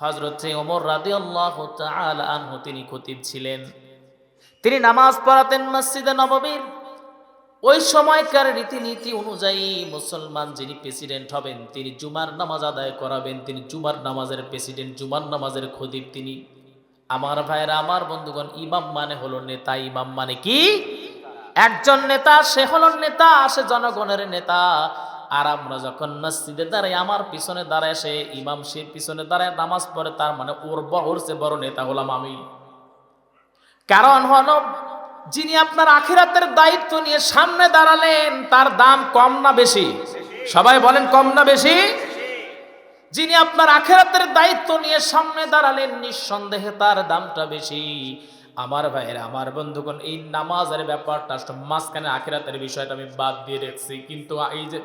হজরত ওমর রাদি আল্লাহ আনহু তিনি খতিব ছিলেন। তিনি নামাজ পড়াতেন মসজিদে নববীর। ওই সময়কার রীতিনীতি অনুযায়ী মুসলমান যিনি প্রেসিডেন্ট হবেন, তিনি জুমার নামাজ আদায় করাবেন, তিনি জুমার নামাজের প্রেসিডেন্ট, জুমার নামাজের খতিব তিনি। আমার ভাইরা আমার বন্ধুগণ, ইমাম মানে হলো নেতা, ইমাম মানে কি? একজন নেতা, সে হলো নেতা, সে জনগণের নেতা। আর যখন মসজিদে দাঁড়াই, আমার পিছনে দাঁড়ায় সে ইমাম, সে পিছনে দাঁড়ায়, নামাজ পড়ে, তার মানে ওর বড় সে বড় নেতা হলাম আমি। কারণ হলো, যিনি আপনার আখিরাতের দায়িত্ব নিয়ে সামনে দাঁড়ালেন, তার দাম কম না বেশি? সবাই বলেন কম না বেশি? যিনি আপনার আখেরাতের দায়িত্ব নিয়ে সামনে দাঁড়ালেন, নিঃসন্দেহে তার দামটা বেশি। আমার ভাইয়ের, আমার বন্ধুগণ, এই নামাজের ব্যাপারটা মাঝখানে আখেরাতের বিষয়টা আমি বাদ দিয়ে রেখেছি। কিন্তু এই যে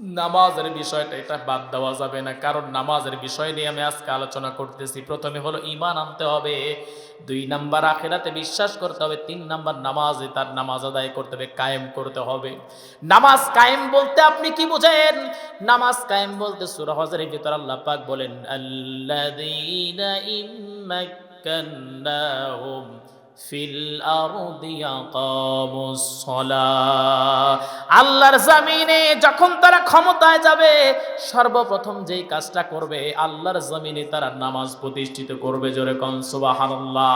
নামাজের বিষয়টা এটা বাদ দেওয়া যাবে না। কারণ নামাজের বিষয় নিয়ে আমি আজকে আলোচনা করতেছি। প্রথমে হলো ইমান আনতে হবে। দুই নাম্বার আখেরাতে বিশ্বাস করতে হবে। তিন নাম্বার নামাজে তার নামাজ আদায় করতে হবে, কায়েম করতে হবে। নামাজ কায়েম বলতে আপনি কি বুঝেন? নামাজ কায়েম বলতে সূরা হজরের ভিতর আল্লাহ পাক বলেন, আল্লাযীনা আল্লাহর জমিনে যখন তারা ক্ষমতায় যাবে, সর্বপ্রথম যেই কাজটা করবে, আল্লাহর জমিনে তারা নামাজ প্রতিষ্ঠিত করবে জোরে কন, সুবহানাল্লাহ।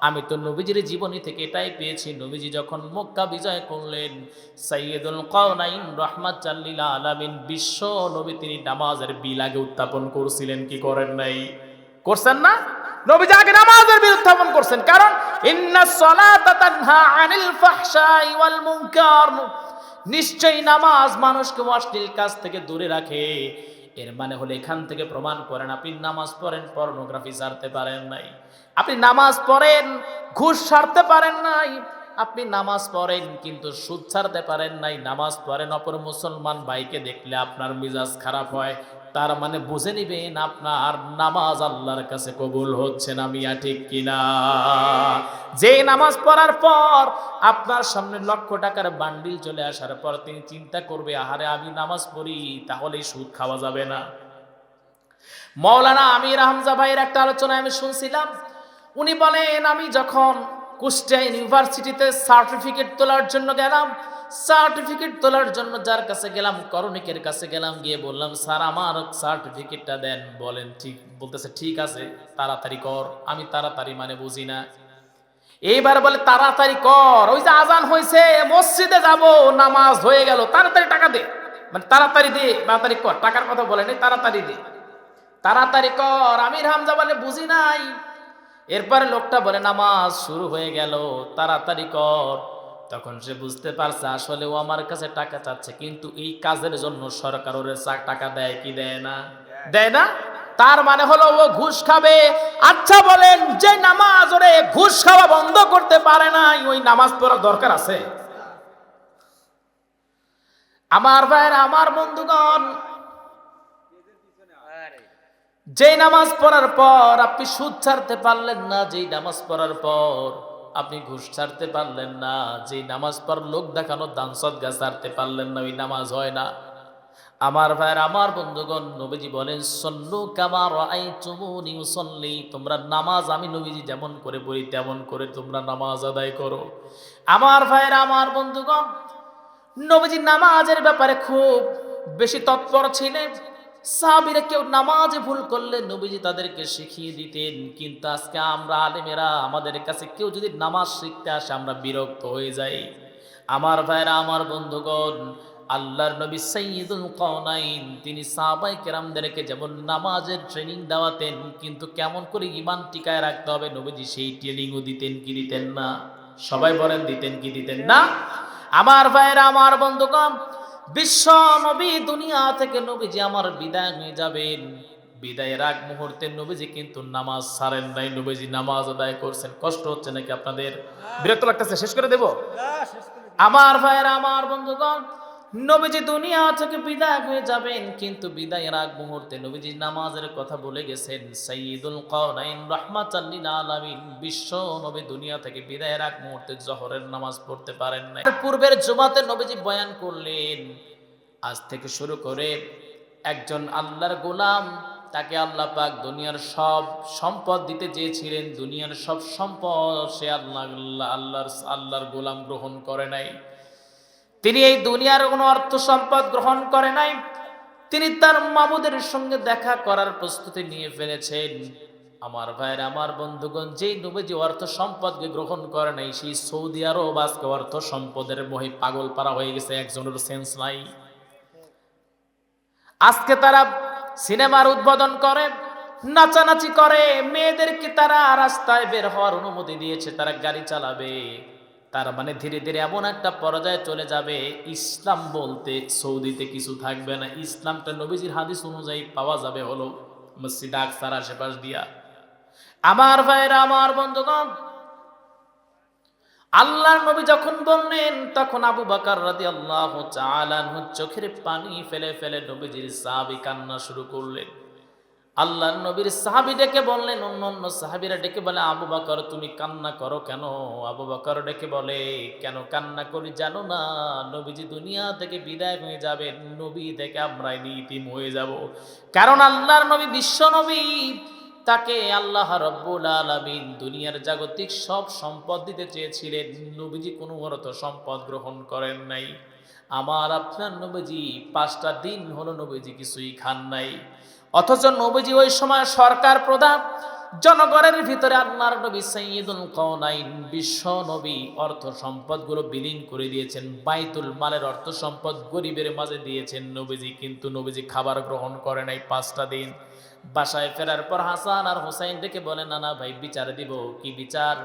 আমি তো নবীজির জীবনী থেকে এটাই পেয়েছি, নবীজি যখন মক্কা বিজয় করলেন সাইয়দুল কাউনাইন রহমাত চাল্লিলা আলামিন, বিশ্ব নবী তিনি নামাজের বিল আগে উত্থাপন করছিলেন, কি করেন নাই? করছেন না? নবীজি আগে নামাজের উত্থাপন করছেন। কারণ, ইন্না সলাতা আনিল ফাহশাই ওয়াল মুনকার। নিশ্চয়ই নামাজ মানুষকে অশ্লীল কাজ থেকে দূরে রাখে। এর মানে হলো এখান থেকে প্রমাণ করেন, আপনি নামাজ পড়েন, পর্নোগ্রাফি ছাড়তে পারেন নাই। আপনি নামাজ পড়েন, ঘুষ ছাড়তে পারেন নাই। আপনি নামাজ পড়েন, কিন্তু সুদ ছাড়তে পারেন নাই। নামাজ পড়েন, অপর মুসলমান ভাইকে দেখলে আপনার মিজাজ খারাপ হয়। তার মানে বুঝে নিবেন আপনার নামাজ আল্লাহর কাছে কবুল হচ্ছে না মিয়া, ঠিক কিনা? যে নামাজ পড়ার পর আপনার সামনে লক্ষ টাকার বান্ডিল চলে আসার পর তিনি চিন্তা করবে, আহারে আমি নামাজ পড়ি, তাহলেই সুদ খাওয়া যাবে না। মৌলানা আমির হামজা ভাইয়ের একটা আলোচনায় আমি শুনছিলাম। উনি বলেন, আমি যখন কুষ্টিয়া ইউনিভার্সিটিতে সার্টিফিকেট তোলার জন্য গেলাম সার্টিফিকেট তোলার জন্য যার কাছে গেলাম, করণিকের কাছে গেলাম, গিয়ে বললাম, স্যার, আমার সার্টিফিকেটটা দেন। বলেন, ঠিক, বলতেছে, ঠিক আছে, তাড়াতাড়ি কর। আমি তাড়াতাড়ি মানে বুঝি না। এইবার বলে, তাড়াতাড়ি কর। ওই যে আজান হয়েছে, মসজিদে যাব, নামাজ হয়ে গেল, তাড়াতাড়ি টাকা দে। মানে তাড়াতাড়ি দে, তাড়াতাড়ি কর, টাকার কথা বলে নেই, তাড়াতাড়ি দে। তাড়াতাড়ি কর, আমির হামজা বলে, বুঝি নাই। এরপরে লোকটা বলে, নামাজ শুরু হয়ে গেল, তাড়াতাড়ি কর। তখন সে বুঝতে পারছে আসলে ও আমার কাছে টাকা চাচ্ছে, কিন্তু এই কাজের জন্য সরকার ওর টাকা দেয় কি দেয় না? দেয় না? তার মানে হলো ও ঘুষ খাবে। আচ্ছা বলেন, যে নামাজ ওরে ঘুষ খাওয়া বন্ধ করতে পারে না ওই নামাজ পড়ার দরকার আছে? আমার ভাইয়ের, আমার বন্ধুগণ, যেই নামাজ পড়ার পর আপনি সুদ ছাড়তে পারলেন না, যেই নামাজ পড়ার পর আপনি ঘুষ ছাড়তে পারলেন না, যেই নামাজ পড় লোক দেখানো দান সদগা ছাড়তে পারলেন না, ওই নামাজ হয় না। আমার ভাইয়ের, আমার বন্ধুগণ, নবীজি বলেন সল্লু কামার আই চুমুনি সল্লি তোমরা নামাজ আমি নবীজি যেমন করে বলি তেমন করে তোমরা নামাজ আদায় করো। আমার ভাইয়ের, আমার বন্ধুগণ, নবীজি নামাজের ব্যাপারে খুব বেশি তৎপর ছিলেন। সাহাবিরা কেউ নামাজে ভুল করলে নবীজি তাদেরকে শিখিয়ে দিতেন। কিন্তু আজকে আমরা আলেমেরা, আমাদের কাছে কেউ যদি নামাজ শিখতে আসে, আমরা বিরক্ত হয়ে যাই। আমার ভাইরা, আমার বন্ধুগণ, আল্লাহর নবী সৈয়দুল কওনাইন, তিনি সাহাবাই কেরামদেরকে যেমন নামাজের ট্রেনিং দেওয়াতেন, কিন্তু কেমন করে ইমান টিকায় রাখতে হবে, নবীজি সেই ট্রেনিংও দিতেন কি দিতেন না? সবাই বলেন দিতেন কি দিতেন না? আমার ভাইরা, আমার বন্ধুগণ বিশ্ব নবী দুনিয়া থেকে নবীজি আমার বিদায় হয়ে যাবেন। বিদায়ের আগ মুহূর্তে নবীজি কিন্তু নামাজ সারেন নাই। নবীজি নামাজ আদায় করছেন। কষ্ট হচ্ছে নাকি আপনাদের? বিরক্ত লাগতেছে। শেষ করে দেব। আমার ভাইয়েরা আমার বন্ধুগণ নবীজি দুনিয়া থেকে বিদায় হয়ে যাবেন, কিন্তু বিদায়ের আগ মুহূর্তে নবীজি নামাজের কথা বলে গেছেন, সাইয়্যিদুল কাওনাইন রাহমাতাল্লিল আলামিন। বিশ্ব নবী দুনিয়া থেকে বিদায়ের আগ মুহূর্তে জহরের নামাজ পড়তে পারেন না পূর্বের জুমাতে নবীজি বয়ান করলেন, আজ থেকে শুরু করে একজন আল্লাহর গোলাম, তাকে আল্লাহ পাক দুনিয়ার সব সম্পদ দিতে চেয়েছিলেন, দুনিয়ার সব সম্পদ সে আল্লাহ আল্লাহর আল্লাহর গোলাম গ্রহণ করে নাই। তিনি এই দুনিয়ার কোনো অর্থ সম্পদ গ্রহণ করে নাই। তিনি তার মাবুদের সঙ্গে দেখা করার প্রস্তুতি নিয়ে ফেলেছেন। আমার ভাইয়ের, আমার বন্ধুগণ, যেই নবীজি অর্থ সম্পদকে গ্রহণ করে নাই, সেই সৌদি আরব আজকে অর্থ সম্পদের মহি পাগল পারা হয়ে গেছে, একজনের সেন্স নাই। আজকে তারা সিনেমার উদ্বোধন করে, নাচানাচি করে, মেয়েদেরকে তারা রাস্তায় বের হওয়ার অনুমতি দিয়েছে, তারা গাড়ি চালাবে। তার মানে ধীরে ধীরে এমন একটা পর্যায়ে চলে যাবে, ইসলাম বলতে সৌদিতে কিছু থাকবে না। ইসলামটা নবীজির হাদিস অনুযায়ী পাওয়া যাবে হলো মসজিদ আকসার আশেপাশ দিয়া। আমার ভাইরা আমার বন্ধুগণ, আল্লাহর নবী যখন বললেন, তখন আবু বাকার রাদি আল্লাহ চোখের পানি ফেলে ফেলে নবীজির সাহাবি কান্না শুরু করলেন। আল্লাহর নবীর সাহাবি ডেকে বললেন, অন্য অন্য সাহাবিরা ডেকে বলে, আবু বাকর, তুমি কান্না করো কেন? আবু বাকর ডেকে বলে, কেন কান্না করি জানো না, নবীজি দুনিয়া থেকে বিদায় হয়ে যাবেন, নবী থেকে আমরা নীতিম হয়ে যাব। কারণ আল্লাহর নবী বিশ্ব নবী, তাকে আল্লাহ রব্বুল আলামিন দুনিয়ার জাগতিক সব সম্পদ দিতে চেয়েছিলেন, নবীজি কোনো অর্থ সম্পদ গ্রহণ করেন নাই। আমার আপনার নবীজি, পাঁচটা দিন হলো নবীজি কিছুই খান নাই। অথচ নবীজি ওই সময় সরকার প্রধান, জনগণের ভিতরে আল্লাহর নবী সৈয়দুল কওনাইন, বিশ্ব নবী, অর্থ সম্পদগুলো বিলীন করে দিয়েছেন, বাইতুল মালের অর্থ সম্পদ গরিবের মাঝে দিয়েছেন নবীজি, কিন্তু নবীজি খাবার গ্রহণ করে নাই পাঁচটা দিন। বাসায় ফেরার পর হাসান আর হোসাইন ডেকে বলে, না না ভাই, বিচার দিব। কি বিচার?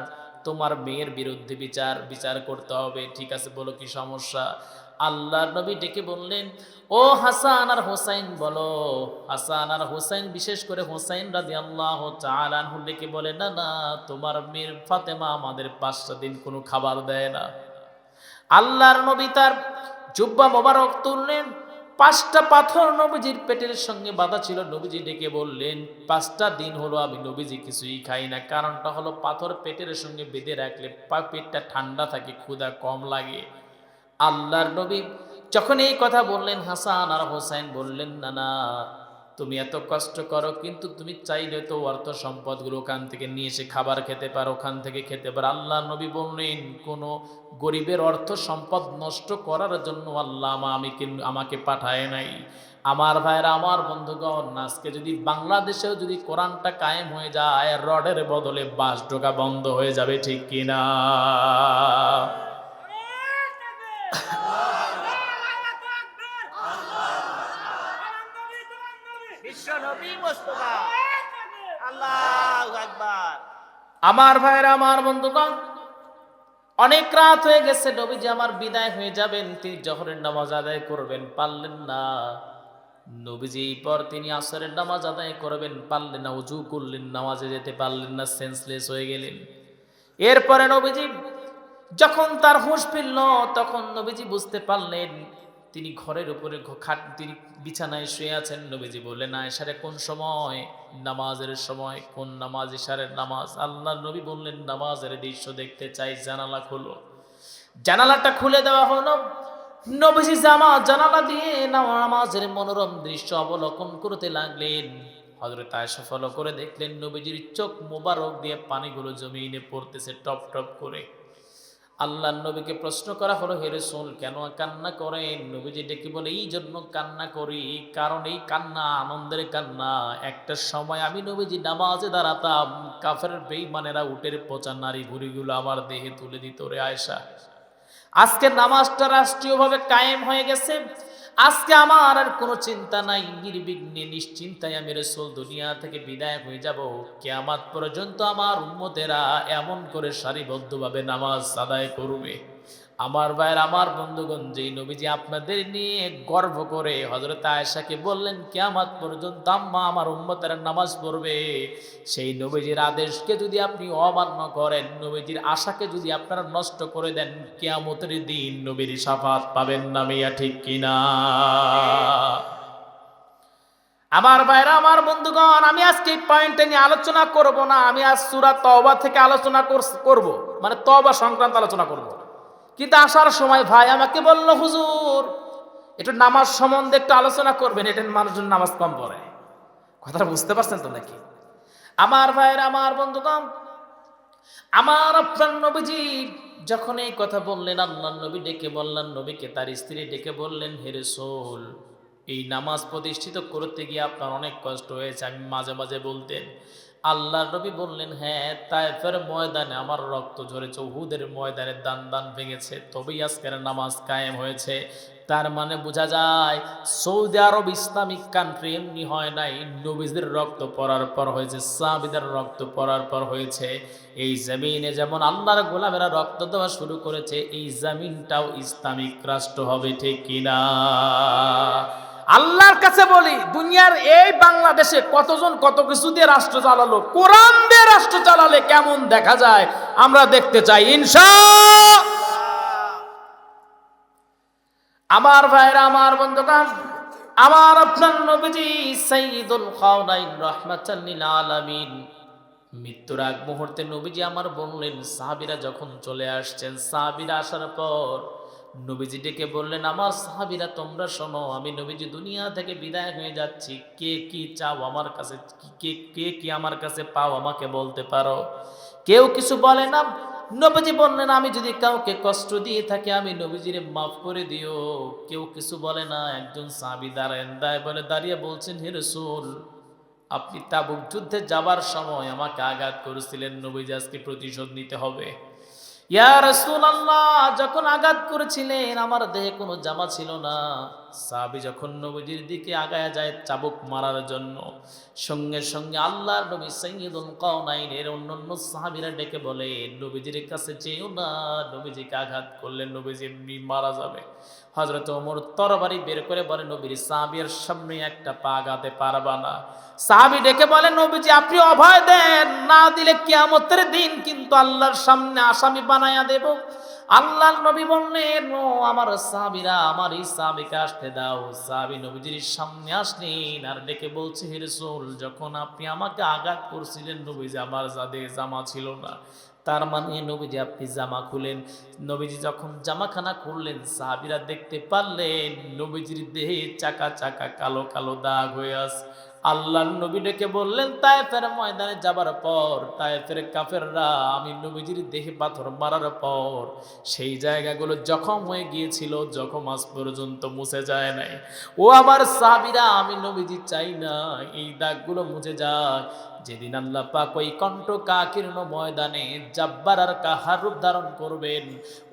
তোমার মেয়ের বিরুদ্ধে বিচার বিচার করতে হবে। ঠিক আছে, বলো কি সমস্যা? আল্লাহর নবী ডেকে বললেন, ও হাসান আর হোসাইন বলো। হাসান আর হোসাইন বিশেষ করে হোসাইন রাজি আল্লাহ চালানহু ডেকে বলে, না না, তোমার মেয়ের ফাতেমা আমাদের পাঁচটা দিন কোনো খাবার দেয় না। আল্লাহর নবী তার জুব্বা মোবারক তুললেন, পাঁচটা পাথর নবীজির পেটের সঙ্গে বাঁধা ছিল। নবীজি ডেকে বললেন, পাঁচটা দিন হলো আমি নবীজি কিছুই খাই না। কারণটা হলো পাথর পেটের সঙ্গে বেঁধে রাখলে পেটটা ঠান্ডা থাকে, ক্ষুধা কম লাগে। আল্লাহর নবী যখন এই কথা বললেন, হাসান আর হোসাইন বললেন, না না, তুমি এত কষ্ট করো, কিন্তু তুমি চাইলে তো অর্থ সম্পদগুলো ওখান থেকে নিয়ে এসে খাবার খেতে পারো, ওখান থেকে খেতে পারো। আল্লাহ নবী বললেন, কোনো গরিবের অর্থ সম্পদ নষ্ট করার জন্য আল্লাহ আমা- কিন্তু আমাকে পাঠায় নাই। আমার ভাইরা আমার বন্ধুগণ, আজকে যদি বাংলাদেশেও যদি কোরআনটা কায়েম হয়ে যায়, রডের বদলে বাস ঢোকা বন্ধ হয়ে যাবে, ঠিক কিনা বিশ্ব নবী মোস্তফা আল্লাহু আকবার আমার ভাইরা আমার বন্ধুগণ, অনেক রাত হয়ে গেছে, নবীজি আমার বিদায় হয়ে যাবেন, তিনি জহরের নামাজ আদায় করবেন, পারলেন না। নবীজি পর তিনি আসরের নামাজ আদায় করবেন, পারলেন না, উজু করলেন, নামাজে যেতে পারলেন না সেন্সলেস হয়ে গেলেন। এরপরে নবীজি যখন তার হুঁশ ফিরল, তখন নবীজি বুঝতে পারলেন, তিনি ঘরের উপরে খাট তিনি বিছানায় শুয়ে আছেন। নবীজি বললেন না এসারে কোন সময়? নামাজের সময় কোন নামাজ ইশারের নামাজ? আল্লাহ নবী বললেন, নামাজের দৃশ্য দেখতে চাই, জানালা খুলো। জানালাটা খুলে দেওয়া হলো। নবীজি জামা, জানালা দিয়ে নামা- নামাজের মনোরম দৃশ্য অবলোকন করতে লাগলেন। হজরত আয়সা ফলো করে দেখলেন, নবীজির চোখ মোবারক দিয়ে পানিগুলো জমিনে পড়তেছে, টপ টপ করে। আল্লাহ নবীকে প্রশ্ন করা হলো, হে রসুল, কেন কান্না করেন? নবীজি ডেকে বলে, এই জন্য কান্না করি, কারণ এই কান্না আনন্দের কান্না। একটা সময় আমি নবীজি নামাজে দাঁড়াতাম, কাফের বেইমানেরা উটের পচা নারী ঘুড়িগুলো আমার দেহে তুলে দিত রে আয়সা আজকে নামাজটা রাষ্ট্রীয়ভাবে কায়েম হয়ে গেছে। আজকে আমার আর কোনো চিন্তা নাই, নির্বিঘ্নে নিশ্চিন্তায় আমি রসুল দুনিয়া থেকে বিদায় হয়ে যাব। কেয়ামাত পর্যন্ত আমার উম্মতেরা এমন করে সারিবদ্ধভাবে নামাজ আদায় করবে। আমার ভাইয়ের, আমার বন্ধুগণ, যেই নবীজি আপনাদের নিয়ে গর্ব করে হজরত আয়েশাকে বললেন, কেয়ামাত পর্যন্ত আম্মা আমার উম্মতেরা নামাজ পড়বে। সেই নবীজির আদেশকে যদি আপনি অমান্য করেন, নবীজির আশাকে যদি আপনারা নষ্ট করে দেন, কেয়ামতের দিন নবীর সাফাত পাবেন না মিয়া, ঠিক কিনা? আমার ভাইরা আমার বন্ধুগণ, আমি আজকে এই পয়েন্টে নিয়ে আলোচনা করব না, আমি আজ সুরা তওবা থেকে আলোচনা করব মানে তওবা সংক্রান্ত আলোচনা করব। কিন্তু আসার সময় ভাই আমাকে বলল, হুজুর, একটু নামাজ সম্বন্ধে একটু আলোচনা করবেন, এটা মানুষজন নামাজ কম পড়ে। কথাটা বুঝতে পারছেন তো নাকি? আমার ভাইয়ের, আমার বন্ধুগণ, আমার আপনার নবীজি যখন এই কথা বললেন আল্লাহ নবী ডেকে বললেন, নবীকে তার স্ত্রী ডেকে বললেন, হে রসুল, এই নামাজ প্রতিষ্ঠিত করতে গিয়ে আপনার অনেক কষ্ট হয়েছে। আমি মাঝে মাঝে বলতেন আল্লাহ নবী বললেন হ্যাঁ তাইফের ময়দানে আমার রক্ত ঝরেছে, উহুদের ময়দানে দান দান ভেঙেছে, তবেই আজকের নামাজ কায়েম হয়েছে। তার মানে বোঝা যায়, সৌদি আরব ইসলামিক কান্ট্রি এমনি হয় নাই, নবীদের রক্ত পড়ার পর হয়েছে সাবিদের রক্ত পড়ার পর হয়েছে। এই জমিনে যেমন আল্লাহর গোলামেরা রক্ত দেওয়া শুরু করেছে, এই জমিনটাও ইসলামিক রাষ্ট্র হবে ঠিক কিনা? আল্লাহর কাছে বলি, দুনিয়ার এই বাংলাদেশে কতজন কত কিছু দিয়ে রাষ্ট্র চালালো, কোরআন দিয়ে রাষ্ট্র চালালে কেমন দেখা যায়, আমরা দেখতে চাই ইনশা আমার ভাইরা, আমার বন্ধুগণ, আমার আপনার নবীজি সাইয়্যিদুল খাওনাইন রাহমাতাল লিল আলামিন। মৃত্যুর আগ মুহূর্তে নবীজি আমার বললেন, সাহাবীরা যখন চলে আসছেন, সাহাবীরা আসার পর নবীজি ডেকে বললেন, আমার সাহাবীরা, তোমরা শোনো, আমি নবীজি দুনিয়া থেকে বিদায় হয়ে যাচ্ছি। কে কি চাও আমার কাছে, কে কে কি আমার কাছে পাও আমাকে বলতে পারো? কেউ কিছু বলে না। নবীজি বললেন, আমি যদি কাউকে কষ্ট দিয়ে থাকি, আমি নবীজিরে মাফ করে দিও। কেউ কিছু বলে না। একজন সাহাবি দাঁড়ায় দায় বলে, দাঁড়িয়ে বলছেন, হে রসুল, আপনি তাবুক যুদ্ধে যাবার সময় আমাকে আঘাত করেছিলেন। নবীজি আজকে প্রতিশোধ নিতে হবে। ইয়া রাসূলুল্লাহ যখন আঘাত করেছিলেন আমার দেহে কোনো জামা ছিল না। সাহাবী যখন নবীজির দিকে আগায় যায় চাবুক মারার জন্য, সঙ্গে সঙ্গে আল্লাহর নবী সাইয়্যিদুল কাওনাইনের অন্যান্য সাহাবীরা ডেকে বলে, নবীজির কাছে যেও না, নবীজিকে আঘাত করলে নবীজি এমনি মারা যাবে। হযরত ওমর তরবারি বের করে বলে, নবীর সাহাবীর সামনে একটা পা আগাতে পারবা না। সাহাবী ডেকে বলে, নবীজি আপনি অভয় দেন, না দিলে কিয়ামতের দিন কিন্তু আল্লাহর সামনে আসামি বানায়া দেব। আল্লাহর নবী বললেন, ও আমার সাহাবীরা, আমার এই সাহাবীকে আসতে দাও। সাহাবী নবীজির সামনে আসলেন আর ডেকে বলছে, হে রাসূল, যখন আপনি আমাকে আঘাত করছিলেন, নবীজি আমার যাদের জামা ছিল না। তার মানে নবীজি, আপনি জামা খুলেন। নবীজি যখন জামাখানা খুললেন, সাহাবীরা দেখতে পারলেন, নবীজির দেহে চাকা চাকা কালো কালো দাগ হয়ে আছে। আল্লাহর নবী ডেকে বললেন, তায়েফের ময়দানে যাবার পর, তায়েফের কাফেররা, আমি নবীজির দেহে পাথর মারার পর, সেই জায়গাগুলো জখম হয়ে গিয়েছিল, জখম আজ পর্যন্ত মুছে যায় নাই। ও আমার সাবিরা আমি নবীজি চাই না, এই দাগগুলো মুছে যায় যেদিন আল্লাহ পাক ওই কণ্ঠ কাকীর্ণ ময়দানে জাব্বার আর কাহার রূপ ধারণ করবেন,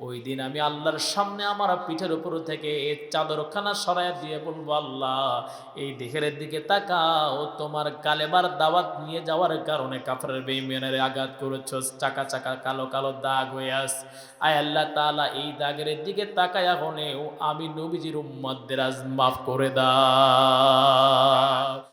ওই দিন আমি আল্লাহর সামনে আমার পিঠের উপর থেকে চাদরখানা সরাই দিয়ে বলব, আল্লাহ, এই দেহের দিকে তাকাও, তোমার কালেবার দাওয়াত নিয়ে যাওয়ার কারণে কাফরের বেইমানের আঘাত করেছ, চাকা চাকা কালো কালো দাগ হয়ে আস। আয় আল্লাহ তাআলা, এই দাগের দিকে তাকায়া হলেও আমি নবীজির উম্মতদের আজ মাফ করে দাও।